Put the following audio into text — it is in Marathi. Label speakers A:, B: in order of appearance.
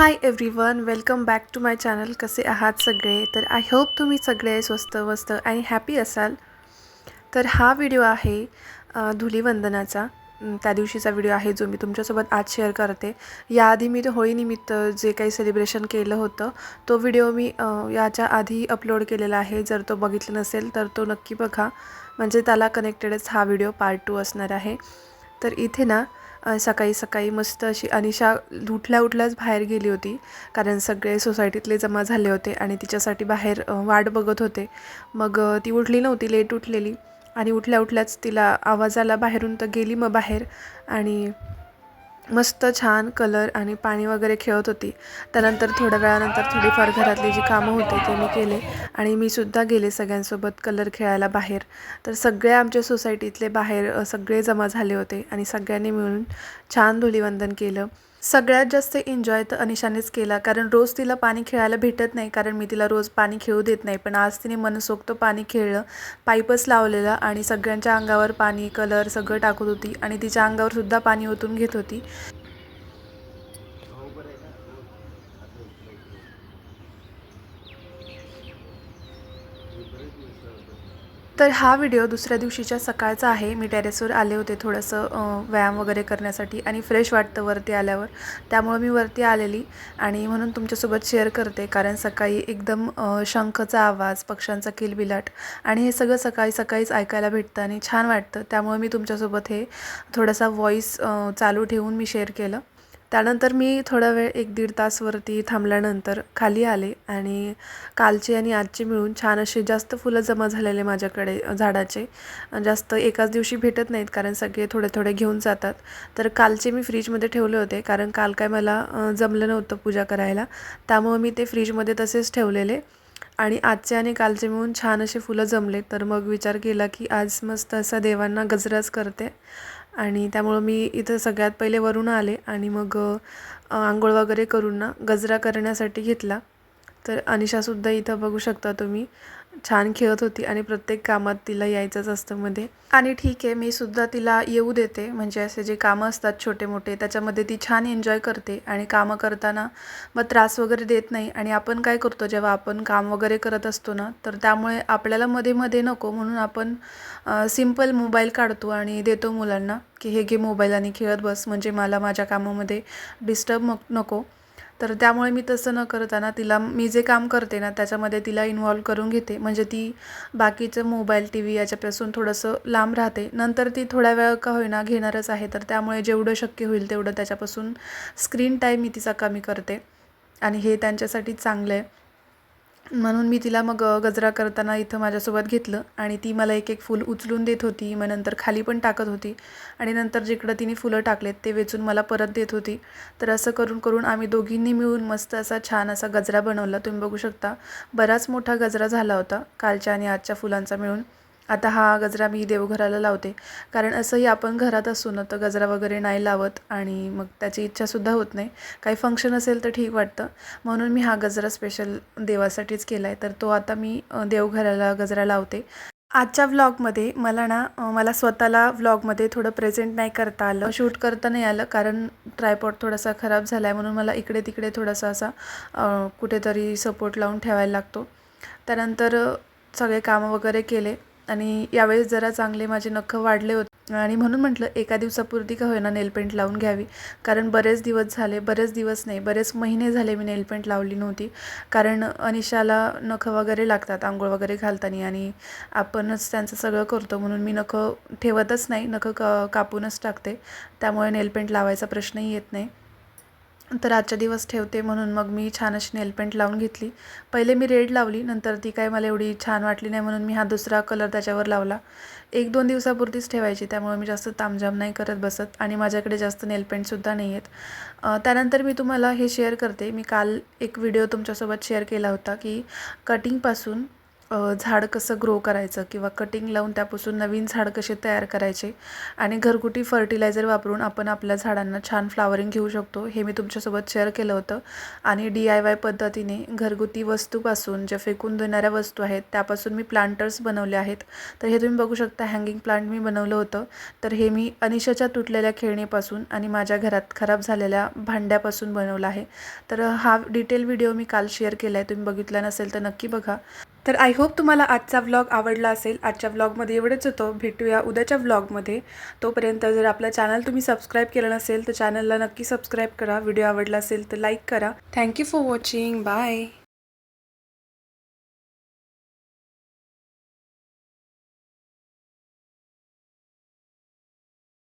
A: Hi everyone welcome back to my channel कसे आहात सगळे? तर आय होप तुम्ही सगळे स्वस्त वस्त आणि हॅपी असाल. तर हा व्हिडिओ आहे धुलीवंदनाचा. त्या दिवशीचा व्हिडिओ आहे जो मी तुमच्यासोबत आज शेअर करते. याआधी मी होळीनिमित्त जे काही सेलिब्रेशन केलं होतं तो व्हिडिओ मी याच्या आधी अपलोड केलेला आहे. जर तो बघितला नसेल तर तो नक्की बघा. म्हणजे त्याला कनेक्टेडच हा व्हिडिओ पार्ट टू असणार आहे. तर इथे ना सकाळी सकाळी मस्त अशी अनिशा उठल्या उठल्याच बाहेर गेली होती. कारण सगळे सोसायटीतले जमा झाले होते आणि तिच्यासाठी बाहेर वाट बघत होते. मग ती उठली नव्हती लेट उठलेली. आणि उठल्या उठल्याच तिला आवाज आला बाहेरून तर गेली मग बाहेर. आणि मस्त छान कलर आणि पाणी वगैरे खेळत होती. त्यानंतर थोड्या वेळानंतर थोडीफार घरातली जी कामं होती ते मी केले आणि मी सुद्धा गेले सगळ्यांसोबत कलर खेळायला बाहेर. तर सगळे आमच्या सोसायटीतले बाहेर सगळे जमा झाले होते आणि सगळ्यांनी मिळून छान धुलीवंदन केलं. सगळ्यात जास्त एन्जॉय तर अनिशानेच केला. कारण रोज तिला पाणी खेळायला भेटत नाही. कारण मी तिला रोज पाणी खेळू देत नाही. पण आज तिने मनसोक्त पाणी खेळलं. पाईपच लावलेलं आणि सगळ्यांच्या अंगावर पाणी कलर सगळं टाकत होती. आणि तिच्या अंगावर सुद्धा पाणी ओतून घेत होती. तर हा व्हिडिओ दुसऱ्या दिवशीच्या सकाळचा आहे. मी टेरेसवर आले होते थोडंसं व्यायाम वगैरे करण्यासाठी आणि फ्रेश वाटतं वरती आल्यावर. त्यामुळं मी वरती आलेली आणि म्हणून तुमच्यासोबत शेअर करते. कारण सकाळी एकदम शंखचा आवाज पक्ष्यांचा किलबिलाट आणि हे सगळं सकाळी सकाळीच ऐकायला भेटतं आणि छान वाटतं. त्यामुळे मी तुमच्यासोबत हे थोडासा व्हॉईस चालू ठेवून मी शेअर केलं. त्यानंतर मी थोडा वेळ एक दीड तासवरती थांबल्यानंतर खाली आले आणि कालचे आणि आजचे मिळून छान असे जास्त फुलं जमा झालेले माझ्याकडे झाडाचे. जास्त एकाच दिवशी भेटत नाहीत कारण सगळे थोडे थोडे घेऊन जातात. तर कालचे मी फ्रीजमध्ये ठेवले होते कारण काल काय मला जमलं नव्हतं पूजा करायला. त्यामुळं मी ते फ्रीजमध्ये तसेच ठेवलेले. आणि आजचे आणि कालचे मिळून छान असे फुलं जमले. तर मग विचार केला की आज मस्त असा देवांना गजराच करते. आणि त्यामुळं मी इथं सगळ्यात पहिले वरून आले आणि मग आंघोळ वगैरे करून ना गजरा करण्यासाठी घेतला. तर अनिशासुद्धा इथं बघू शकता तुम्ही. छान खेळत होती आणि प्रत्येक कामात तिला यायचंच असतं मध्ये. आणि ठीक आहे मी सुद्धा तिला येऊ देते. म्हणजे असे जे कामं असतात छोटे मोठे त्याच्यामध्ये ती छान एन्जॉय करते. आणि कामं करताना मग त्रास वगैरे देत नाही. आणि आपण काय करतो जेव्हा आपण काम वगैरे करत असतो ना तर त्यामुळे आपल्याला मध्ये मध्ये नको. म्हणून आपण सिंपल मोबाईल काढतो आणि देतो मुलांना की हे घे मोबाईल आणि खेळत बस. म्हणजे मला माझ्या कामामध्ये डिस्टर्ब मग नको. तर त्यामुळे मी तसं न करताना तिला मी जे काम करते ना त्याच्यामध्ये तिला इन्व्हॉल्व करून घेते. म्हणजे ती बाकीचं मोबाईल टी व्ही याच्यापासून थोडंसं लांब राहते. नंतर ती थोड्या वेळ का होईना घेणारच आहे. तर त्यामुळे जेवढं शक्य होईल तेवढं त्याच्यापासून स्क्रीन टाईम मी तिचा कमी करते. आणि हे त्यांच्यासाठी चांगलं आहे. म्हणून मी तिला मग गजरा करताना इथं माझ्यासोबत घेतलं आणि ती मला एक एक फूल उचलून देत होती. मग नंतर खाली पण टाकत होती. आणि नंतर जिकडं तिने फुलं टाकलेत ते वेचून मला परत देत होती. तर असं करून करून आम्ही दोघींनी मिळून मस्त असा छान असा गजरा बनवला. तुम्ही बघू शकता बराच मोठा गजरा झाला होता कालच्या आणि आजच्या फुलांचा मिळून. आता हा गजरा मी देवघराला लावते. कारण असंही आपण घरात असू ना तर गजरा वगैरे नाही लावत आणि मग त्याची इच्छासुद्धा होत नाही. काही फंक्शन असेल तर ठीक वाटतं. म्हणून मी हा गजरा स्पेशल देवासाठीच केला आहे तर तो आता मी देवघराला गजरा लावते. आजच्या व्लॉगमध्ये मला ना मला स्वतःला व्लॉगमध्ये थोडं प्रेझेंट नाही करता आलं. शूट करता नाही आलं. कारण ट्रायपॉड थोडासा खराब झाला आहे म्हणून मला इकडे तिकडे थोडासा असा कुठेतरी सपोर्ट लावून ठेवायला लागतो. त्यानंतर सगळे कामं वगैरे केले. आणि यावेळेस जरा चांगले माझे नखं वाढले होते. आणि म्हणून म्हटलं एका दिवसापुरती का होईना नेलपेंट लावून घ्यावी. कारण बरेच दिवस झाले बरेच दिवस नाही बरेच महिने झाले मी नेलपेंट लावली नव्हती. कारण अनिशाला नखं वगैरे लागतात आंघोळ वगैरे घालताना. आणि आपणच त्यांचं सगळं करतो म्हणून मी नखं ठेवतच नाही नखं क कापूनच टाकते. त्यामुळे नेलपेंट लावायचा प्रश्नही येत नाही. तर आजच्या दिवस ठेवते म्हणून मग मी छान अशी नेलपेंट लावून घेतली. पहिले मी रेड लावली नंतर ती काय मला एवढी छान वाटली नाही म्हणून मी हा दुसरा कलर त्याच्यावर लावला. एक दोन दिवसापुरतीच ठेवायची त्यामुळे मी जास्त तामझाम नाही करत बसत आणि माझ्याकडे जास्त नेलपेंटसुद्धा नाही आहेत. त्यानंतर मी तुम्हाला हे शेअर करते. मी काल एक व्हिडिओ तुमच्यासोबत शेअर केला होता की कटिंगपासून झाड कसं ग्रो करायचं किंवा कटिंग लावून त्यापासून नवीन झाड कसे तयार करायचे आणि घरगुती फर्टिलायझर वापरून आपण आपल्या झाडांना छान फ्लावरिंग घेऊ शकतो हे मी तुमच्यासोबत शेअर केलं होतं. आणि डी आय वाय पद्धतीने घरगुती वस्तूपासून ज्या फेकून देणाऱ्या वस्तू आहेत त्यापासून मी प्लांटर्स बनवले आहेत. तर हे तुम्ही बघू शकता हँगिंग प्लांट मी बनवलं होतं. तर हे मी अनिशाच्या तुटलेल्या खेळणीपासून आणि माझ्या घरात खराब झालेल्या भांड्यापासून बनवलं आहे. तर हा डिटेल व्हिडिओ मी काल शेअर केला आहे तुम्ही बघितला नसेल तर नक्की बघा. तर आय होप तुम्हाला आजचा व्लॉग आवडला असेल. आजच्या व्लॉगमध्ये एवढंच होतं. भेटूया उद्याच्या व्लॉगमध्ये तोपर्यंत जर आपलं चॅनल तुम्ही सबस्क्राईब केलं नसेल तर चॅनलला नक्की सबस्क्राईब करा. व्हिडिओ आवडला असेल तर लाईक करा. Thank you for watching bye